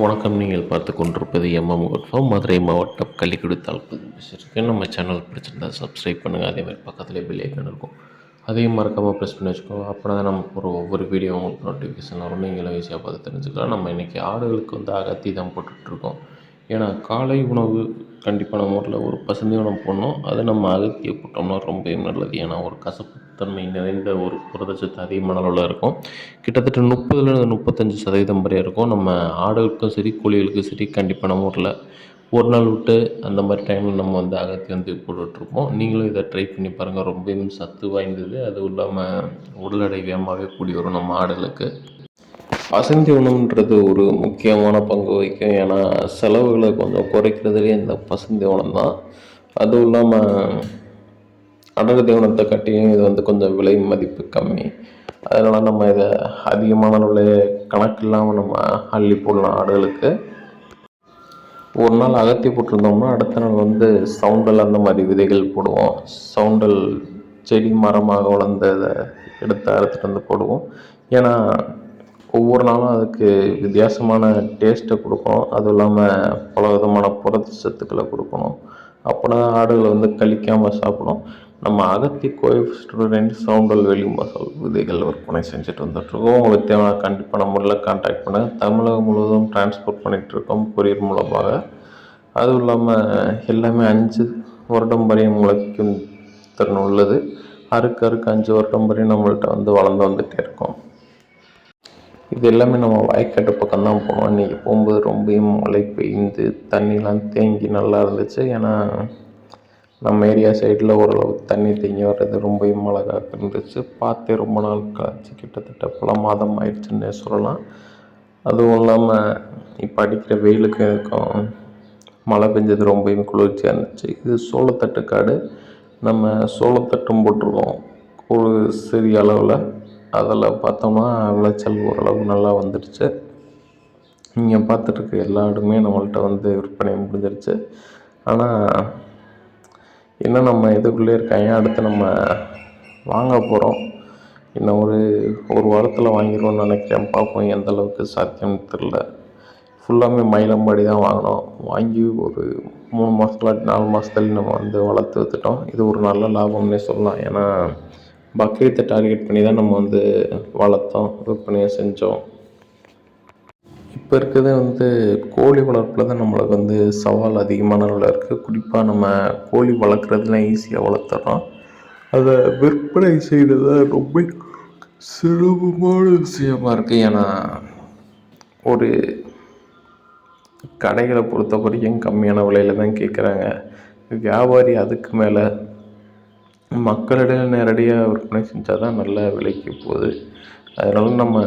வணக்கம் நீங்கள் பார்த்து கொண்டிருப்பது எம்எம் குட்ஃபார்ம் மதுரை மாவட்டம் கள்ளிக்குடி தாழ்ப்பு பேசியிருக்கேன் நம்ம சேனல் பிடிச்சிருந்தா சப்ஸ்கிரைப் பண்ணுங்கள் அதே மாதிரி பக்கத்துலேயே பெல் இருக்கும். அதையும் மறக்காமல் ப்ரெஸ் பண்ணி வச்சுக்கோங்க. அப்போ தான் நம்ம ஒரு ஒவ்வொரு வீடியோ உங்களுக்கு நோட்டிஃபிகேஷன் வரும். நீங்களும் ஈஸியாக பார்த்து தெரிஞ்சுக்கலாம். நம்ம இன்றைக்கி ஆடுகளுக்கு வந்து அகத்தி தான் போட்டுட்ருக்கோம் ஏன்னா காலை உணவு கண்டிப்பான முறையில் ஒரு பசுந்தீவனம் போடணும். அதை நம்ம அகத்தியை போட்டோம்னா ரொம்ப நல்லது. ஏன்னா ஒரு கசப்புத்தன்மை நிறைந்த ஒரு புரதச்சத்து அதிகமான அளவில் இருக்கும். கிட்டத்தட்ட முப்பதுலேருந்து முப்பத்தஞ்சு சதவீதம் வரை இருக்கும். நம்ம ஆடுகளுக்கும் சரி கோழிகளுக்கும் சரி கண்டிப்பான முறையில் ஒரு நாள் விட்டு அந்த மாதிரி டைமில் நம்ம வந்து அகத்தி வந்து போட்டுட்ருப்போம். நீங்களும் இதை ட்ரை பண்ணி பாருங்கள் ரொம்பவும் சத்து வாய்ந்தது. அதுவும் இல்லாமல் உடல் எடை வேகமாகவே கூடி வரும் நம்ம ஆடுகளுக்கு. பசுந்தீவனம்ன்றது ஒரு முக்கியமான பங்கு வகிக்கும். ஏன்னா செலவுகளை கொஞ்சம் குறைக்கிறதுலே இந்த பசுந்தீவனம் தான். அதுவும் இல்லாமல் அடர் தீவனத்தை கட்டியும் இது வந்து கொஞ்சம் விலை மதிப்பு கம்மி. அதனால் நம்ம இதை அதிகமான அளவில் கணக்கு இல்லாமல் நம்ம அள்ளி போடலாம் ஆடுகளுக்கு. ஒரு நாள் அகத்தி போட்டிருந்தோம்னா அடுத்த நாள் வந்து சவுண்டல் அந்த மாதிரி விதைகள் போடுவோம். சவுண்டல் செடி மரமாக வளர்ந்ததை எடுத்து அறுத்துட்டு வந்து போடுவோம். ஏன்னா ஒவ்வொரு நாளும் அதுக்கு வித்தியாசமான டேஸ்ட்டை கொடுக்கணும். அதுவும் இல்லாமல் பல விதமான புரத சத்துக்களை கொடுக்கணும். அப்போனா ஆடுகள் வந்து கழிக்காமல் சாப்பிடும் நம்ம அகத்தி கோயம்புத்தூர் சவுண்டல் வெளி மசால் விதைகள் விற்பனை செஞ்சுட்டு வந்துட்டுருக்கோம் உங்களுக்கு தேவையான கண்டிப்பாக முறையில் கான்டாக்ட் பண்ண தமிழகம் முழுவதும் டிரான்ஸ்போர்ட் பண்ணிகிட்ருக்கோம் கொரியர் மூலமாக. அதுவும் இல்லாமல் எல்லாமே அஞ்சு வருடம் வரையும் முளைக்கும் திறன் உள்ளது. அறுக்கு அறுக்கு அஞ்சு வருடம் வரையும் நம்மள்ட்ட வந்து வளர்ந்து வந்துகிட்டே இருக்கோம். இது எல்லாமே நம்ம வாய்க்காட்டு பக்கம் தான் போனோம். அன்றைக்கி போகும்போது ரொம்பவும் மழை பெய்ந்து தண்ணிலாம் தேங்கி நல்லா இருந்துச்சு. ஏன்னா நம்ம ஏரியா சைடில் ஓரளவு தண்ணி தேங்கி வர்றது ரொம்பவும் அழகாக இருந்துச்சு. பார்த்தே ரொம்ப நாள் கழிச்சு கிட்டத்தட்ட பல மாதம் ஆயிடுச்சுன்னே சொல்லலாம். அதுவும் இல்லாமல் இப்போ அடிக்கிற வெயிலுக்கு இருக்கும் மழை பெஞ்சது ரொம்பவும் குளிர்ச்சியாக இருந்துச்சு. இது சோளத்தட்டு காடு. நம்ம சோளத்தட்டும் போட்டிருக்கோம். ஒரு சிறிய அளவில். அதில் பார்த்தோம்னா விளைச்சல் ஓரளவு நல்லா வந்துடுச்சு. இங்கே பார்த்துட்ருக்க எல்லா ஆடுமே நம்மள்ட்ட வந்து விற்பனை முடிஞ்சிருச்சு. ஆனால் இன்னும் நம்ம இதுக்குள்ளே இருக்காங்க? அடுத்து நம்ம வாங்க போகிறோம் இன்னும் ஒரு ஒரு வாரத்தில் வாங்கிடுவோம்னு நினைக்கிறேன். பார்ப்போம் எந்த அளவுக்கு சாத்தியம்னு தெரில ஃபுல்லாமே மயிலம்பாடி தான் வாங்கினோம். வாங்கி ஒரு மூணு மாதத்துல நாலு மாதத்துல நம்ம வந்து வளர்த்து வித்துட்டோம். இது ஒரு நல்ல லாபம்னே சொல்லலாம். ஏன்னா பக்ரீத்தை டார்கெட் பண்ணி தான் நம்ம வந்து வளர்த்தோம் விற்பனையை செஞ்சோம். இப்போ இருக்கிறது வந்து கோழி வளர்ப்பில் தான் நம்மளுக்கு வந்து சவால் அதிகமான அளவில் இருக்குது குறிப்பாக நம்ம கோழி வளர்க்குறதுலாம் ஈஸியாக வளர்த்துறோம். அதை விற்பனை செய்கிறது ரொம்ப சிரமமான விஷயமா இருக்குது ஏன்னா ஒரு கடைகளை பொறுத்த வரைக்கும் கம்மியான விலையில் தான் கேட்குறாங்க வியாபாரி அதுக்கு மேலே மக்களிடையே நேரடியாக விற்பனை செஞ்சால் தான் நல்ல விலைக்கு போகுது. அதனால நம்ம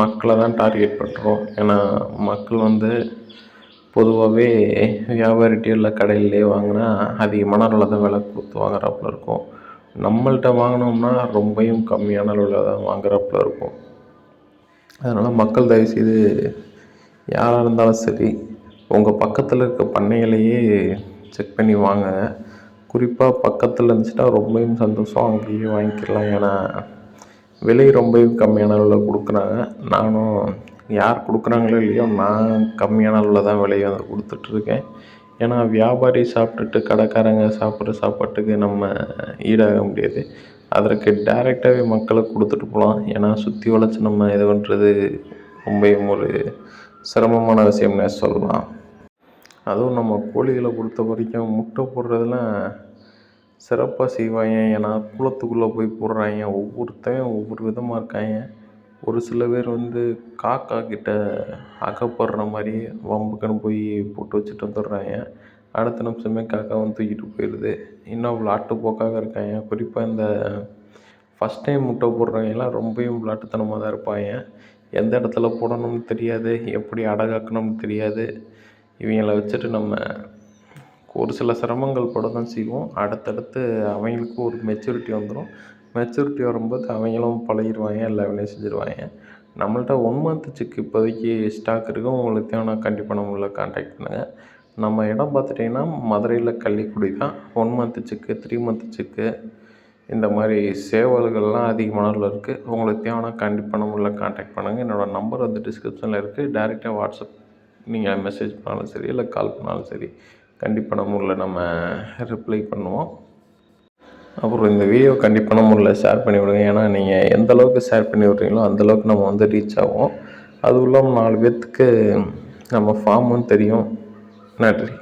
மக்களை தான் டார்கெட் பண்ணுறோம் ஏன்னா மக்கள் வந்து பொதுவாகவே வியாபாரிகிட்டே இல்லை கடையிலே வாங்கினா அதிகமான அளவில் தான் விலை கொடுத்து வாங்குறாப்புல இருக்கும். நம்மள்ட்ட வாங்கினோம்னா ரொம்பையும் கம்மியான அளவில் தான் வாங்குறாப்புல இருக்கும். அதனால் மக்கள் தயவுசெய்து யாராக இருந்தாலும் சரி உங்கள் பக்கத்தில் இருக்க பண்ணைகளையே செக் பண்ணி வாங்க. குறிப்பாக பக்கத்தில் இருந்துச்சுன்னா ரொம்பவும் சந்தோஷம். அங்கேயே வாங்கிக்கலாம். ஏன்னா விலை ரொம்பவும் கம்மியான அளவில் கொடுக்குறாங்க. நானும் யார் கொடுக்குறாங்களோ இல்லையோ நான் கம்மியான அளவில் தான் விலையை வந்து கொடுத்துட்ருக்கேன் ஏன்னா வியாபாரி சாப்பிட்டுட்டு கடைக்காரங்க சாப்பிட்ற சாப்பாட்டுக்கு நம்ம ஈடாக முடியாது. அதற்கு டேரெக்டாகவே மக்களுக்கு கொடுத்துட்டு போகலாம். ஏன்னா சுற்றி வளைச்சி நம்ம இது பண்ணுறது ரொம்பவும் ஒரு சிரமமான விஷயம்னே சொல்லலாம். அதுவும் நம்ம கோழிகளை பொறுத்த வரைக்கும் முட்டை போடுறதுலாம் சிறப்பாக செய்வாங்க. ஏன்னா குளத்துக்குள்ளே போய் போடுறாங்க. ஒவ்வொருத்தன் ஒவ்வொரு விதமாக இருக்காங்க. ஒரு சில பேர் வந்து காக்கா கிட்ட அகப்படுற மாதிரி வம்புக்குன்னு போய் போட்டு வச்சுட்டு வந்துடுறாங்க. அடுத்த நிமிஷமே காக்கா வந்து தூக்கிட்டு போயிடுது. இன்னும் விளாட்டுப்போக்காக இருக்காங்க. குறிப்பாக இந்த ஃபஸ்ட் டைம் முட்டை போடுறவங்கலாம் ரொம்பவும் விளாட்டுத்தனமாக தான் இருப்பாங்க. எந்த இடத்துல போடணும்னு தெரியாது. எப்படி அடகாக்கணும்னு தெரியாது. இவங்கள வச்சுட்டு நம்ம ஒரு சில சிரமங்கள் பட தான் செய்வோம். அடுத்தடுத்து அவங்களுக்கும் ஒரு மெச்சூரிட்டி வந்துடும் மெச்சூரிட்டி வரும்போது அவங்களும் பழகிடுவாங்க எல்லா வேலையும் செஞ்சுருவாங்க. நம்மள்ட்ட ஒன் மந்த் சிக்கு இப்போதைக்கு ஸ்டாக் இருக்குது உங்களுக்கு தேவைன்னா கண்டிப்பாக நம்மள காண்டாக்ட் பண்ணுங்கள் நம்ம இடம் பார்த்துட்டிங்கன்னா மதுரையில் கள்ளிக்குடி தான். One month check three month check இந்த மாதிரி சேவல்கள்லாம் அதிகமான அளவில் இருக்குது உங்களுக்கு தேவைன்னா கண்டிப்பாக நம்மள காண்டாக்ட் பண்ணுங்கள் என்னோடய நம்பர் வந்து டிஸ்கிரிப்ஷனில் இருக்குது டேரெக்டாக வாட்ஸ்அப் நீங்கள் மெசேஜ் பண்ணாலும் சரி இல்லை கால் பண்ணாலும் சரி கண்டிப்பாக நம்ம ஊரில் நம்ம ரிப்ளை பண்ணுவோம். அப்புறம் இந்த வீடியோ கண்டிப்பான முறையில் ஷேர் பண்ணி விடுங்க. ஏன்னா நீங்கள் எந்த அளவுக்கு ஷேர் பண்ணி விட்றீங்களோ அந்தளவுக்கு நம்ம வந்து ரீச் ஆகும். அதுவும் இல்லாமல் நாலு பேர்த்துக்கு நம்ம ஃபார்மும் தெரியும். நன்றி.